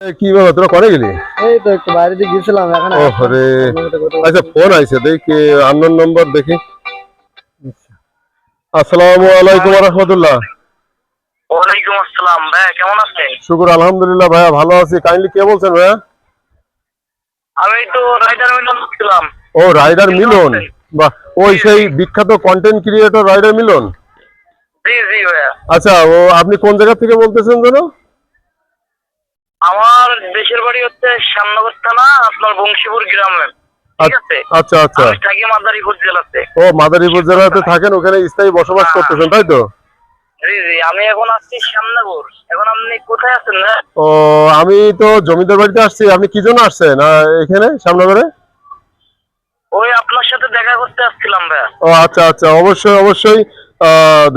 কি ব্যাপার তোরা করে গেলি? এই তো একটু বাইরে দিয়ে গেছিলাম এখন ও রে। আচ্ছা ফোন আইছে দেখি আননোন নম্বর দেখি। আসসালামু আলাইকুম রহমতুল্লাহ। ওয়ালাইকুম আসসালাম ভাইয়া কেমন আছেন? শুকুর আলহামদুলিল্লাহ ভাইয়া ভালো আছি। কাইন্ডলি কে বলছেন ভাইয়া? আমি তো রাইডার মিলন ছিলাম ও রাইডার মিলন? বাহ ওই সেই বিখ্যাত কন্টেন্ট ক্রিয়েটর রাইডার মিলন? জি জি ভাইয়া। আচ্ছা ও আপনি কোন জায়গা থেকে বলতেছেন যেন? আমার দেশের বাড়ি হচ্ছে শ্যামনগর থানা আপনার বংশীপুর গ্রামে ঠিক আছে? আচ্ছা আচ্ছা আমি থাকি মাদারীপুর জেলাতে। ও মাদারীপুর জেলাতে থাকেন ওখানে স্থায়ী বসবাস করতেছেন তাই তো? জি জি আমি এখন আসছি শ্যামনগর। এখন আপনি কোথায় আছেন না ও আমি তো জমিদার বাড়িতে আসছি আপনি কি জন্য আসছেন এখানে সামনগরে ওই আপনার সাথে দেখা করতে আসছিলাম ভাইয়া। ও আচ্ছা আচ্ছা অবশ্যই অবশ্যই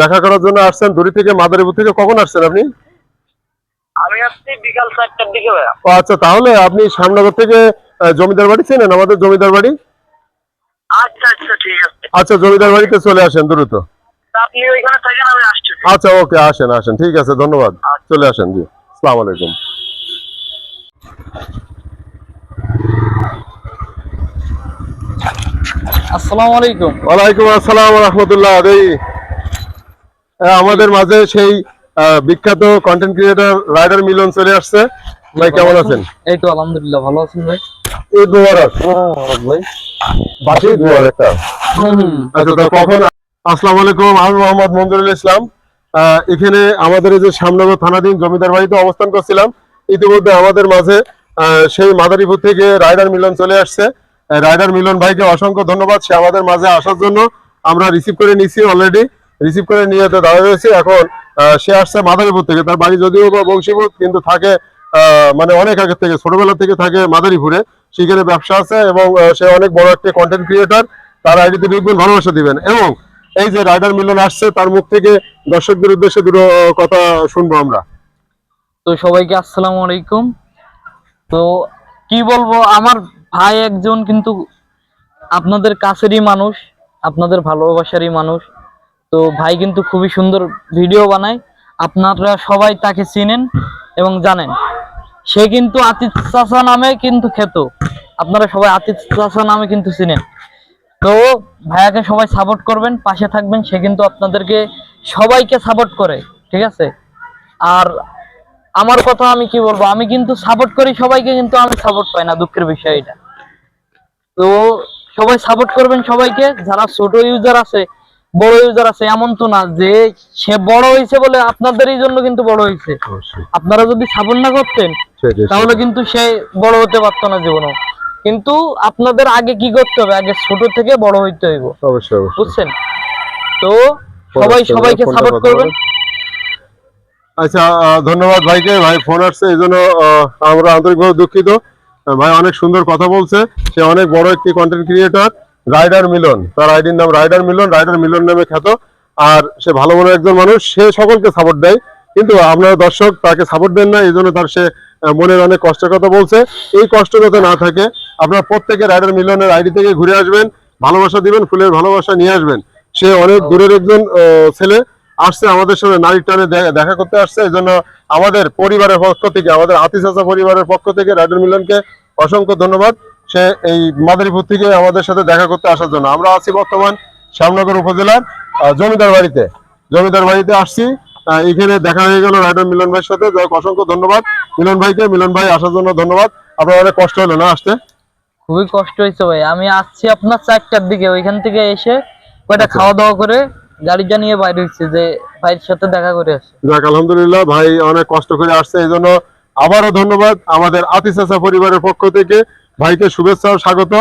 দেখা করার জন্য আসছেন। দূরি থেকে মাদারীপুর থেকে কখন আসছেন আপনি? আমি আসছি বিকাল চারটার দিকে ভাইয়া। ও আচ্ছা তাহলে আপনি শ্যামনগর থেকে জমিদার বাড়ি চেনেন? আমাদের জমিদার বাড়ি? আচ্ছা আচ্ছা ঠিক আছে। আচ্ছা জমিদার বাড়িতে চলে আসেন দ্রুত। আপনি ওইখানে থাকেন আমি আসছি। আচ্ছা ওকে আসেন আসেন। ঠিক আছে ধন্যবাদ। চলে আসেন জি। আসসালামু আলাইকুম। আসসালামু আলাইকুম। ওয়ালাইকুম আসসালাম রহমতুল্লাহ এই আমাদের মাঝে সেই বিখ্যাত কন্টেন্ট ক্রিয়েটর রাইডার মিলন চলে আসছে। ভাই কেমন আছেন? এই তো আলহামদুলিল্লাহ ভালো আছেন ভাই? ঈদ মোবারক। ভাই বাসি ঈদ মোবারক। আচ্ছা তো কখন আসসালামু আলাইকুম আমি মোহাম্মদ মঞ্জুরুল ইসলাম। আহ, এখানে আমাদের এই যে সামনগর থানাধীন জমিদার বাড়িতে অবস্থান করছিলাম। ইতিমধ্যে আমাদের মাঝে আহ, সেই মাদারীপুর থেকে রাইডার মিলন চলে আসছে। রাইডার মিলন ভাইকে অসংখ্য ধন্যবাদ। সে আমাদের মাঝে আসার জন্য আমরা রিসিভ করে নিছি অলরেডি রিসিভ করে নিয়ে যেতে দাঁড়িয়ে রয়েছে। এখন সে আসছে মাদারীপুর থেকে। তার বাড়ি যদিও বা বংশীপুর, কিন্তু থাকে মানে অনেক আগে থেকে, ছোটবেলা থেকে থাকে মাদারীপুরে। সেখানে ব্যবসা আছে এবং সে অনেক বড় একটা কন্টেন্ট ক্রিয়েটর তার আইডিতে ঢুকবেন ভালোবাসা দিবেন। এবং এই যে রাইডার মিলন আসছে, তার মুখ থেকে দর্শকদের উদ্দেশ্যে দুটো কথা শুনব আমরা। তো সবাইকে আসসালামু আলাইকুম। তো কি বলব, আমার ভাই একজন কিন্তু আপনাদের কাছেরই মানুষ, আপনাদের ভালোবাসারই মানুষ। তো ভাই কিন্তু খুবই সুন্দর ভিডিও বানায়। আপনারা সবাই তাকে চিনেন এবং জানেন। সে কিন্তু আতিথ চাচা নামে কিন্তু খ্যাত। আপনারা সবাই আতিথ চাচা নামে কিন্তু চিনেন। তো ভাইয়াকে সবাই সাপোর্ট করবেন, পাশে থাকবেন, সে কিন্তু আপনাদেরকে সবাইকে সাপোর্ট করে, ঠিক আছে? আর আমার কথা আমি কি বলব? আমি কিন্তু সাপোর্ট করি সবাইকে, কিন্তু আমি সাপোর্ট পাই না, দুঃখের বিষয় এটা। তো সবাই সাপোর্ট করবেন সবাইকে। যারা ছোট ইউজার আছে বড় ইউজার আছে এমন তো না যে সে বড় হয়েছে বলে আপনাদেরই জন্য কিন্তু বড় হয়েছে। আপনারা যদি সাপোর্ট না করতেন তাহলে কিন্তু সে বড় হতে পারতো না জীবনে। কিন্তু আপনাদের আগে কি করতে হবে? আগে ছোট থেকে বড় হইতে হইব। বুঝছেন? তো সবাই সবাইকে সাপোর্ট করবেন। আচ্ছা ধন্যবাদ ভাইকে। ভাই ফোন আসছে এই জন্য আমরা আন্তরিকভাবে দুঃখিত। ভাই অনেক সুন্দর কথা বলছে। সে অনেক বড় একটি কন্টেন্ট ক্রিয়েটর রাইডার মিলন। তার আইডির নাম রাইডার মিলন রাইডার মিলন নামে খ্যাত। আর সে ভালো মনের একজন মানুষ, সে সকলকে সাপোর্ট দেয়। কিন্তু আপনারা দর্শক, তাকে সাপোর্ট দেন না, এই জন্য তার সে মনের অনেক কষ্টের কথা বলছে। এই কষ্ট যাতে না থাকে, আপনারা প্রত্যেকে রাইডার মিলনের আইডি থেকে ঘুরে আসবেন, ভালোবাসা দিবেন, ফুলের ভালোবাসা নিয়ে আসবেন। সে অনেক দূরের একজন ছেলে আসছে আমাদের সঙ্গে, নারীর টানে দেখা করতে আসছে। এই জন্য আমাদের পরিবারের পক্ষ থেকে, আমাদের আতিসাসা পরিবারের পক্ষ থেকে রাইডার মিলনকে অসংখ্য ধন্যবাদ। সে এই মাদারীপুর থেকে আমাদের সাথে দেখা করতে আসার জন্য। আমরা আছি বর্তমান শ্যামনগর উপজেলার জমিদার বাড়িতে। জমিদার বাড়িতে আসছি। এখানে দেখা হয়ে গেল রাইডার মিলন ভাইয়ের সাথে। যাই অসংখ্য ধন্যবাদ। মিলন ভাইকে মিলন ভাই আসার জন্য ধন্যবাদ। আপনার অনেক কষ্ট হলো না আসতে? খুবই কষ্ট হয়েছে ভাই। আমি আসছি আপনার চারটার দিকে ওইখান থেকে এসে কয়টা আচ্ছা। খাওয়া দাওয়া করে গাড়ি জানিয়ে বাইরে হচ্ছে যে ভাইয়ের সাথে দেখা করে আসে যাক আলহামদুলিল্লাহ ভাই অনেক কষ্ট করে আসছে। এই জন্য আবারও ধন্যবাদ আমাদের আতিসাসা পরিবারের পক্ষ থেকে। ভাইকে শুভেচ্ছা ও স্বাগত।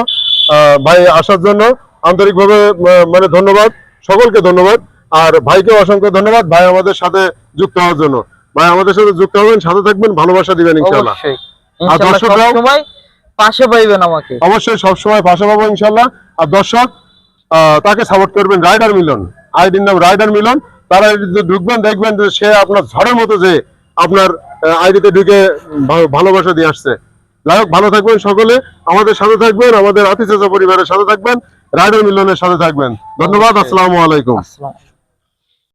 ভাই আসার জন্য আন্তরিকভাবে মানে ধন্যবাদ। সকলকে ধন্যবাদ। আর ভাইকে অসংখ্য ধন্যবাদ। ভাই আমাদের সাথে যুক্ত হওয়ার জন্য। ভাই আমাদের সাথে যুক্ত হবেন সাথে থাকবেন ভালোবাসা দিবেন অবশ্যই। আর ইনশাআল্লাহ দর্শকরাও- সবসময় পাশে পাইবেন আমাকে। অবশ্যই সবসময় পাশে পাবো ইনশাল্লাহ আর দর্শক আহ, তাকে সাপোর্ট করবেন রাইডার মিলন। আইডির নাম রাইডার মিলন। তারা ঢুকবেন দেখবেন যে সে আপনার ঝড়ের মতো যে আপনার আইডিতে ঢুকে ভালোবাসা দিয়ে আসছে। যাই হোক ভালো থাকবেন সকলে। আমাদের সাথে থাকবেন আমাদের আতিথ্য পরিবারের সাথে থাকবেন রাইডার মিলনের সাথে থাকবেন। ধন্যবাদ আসসালামু আলাইকুম।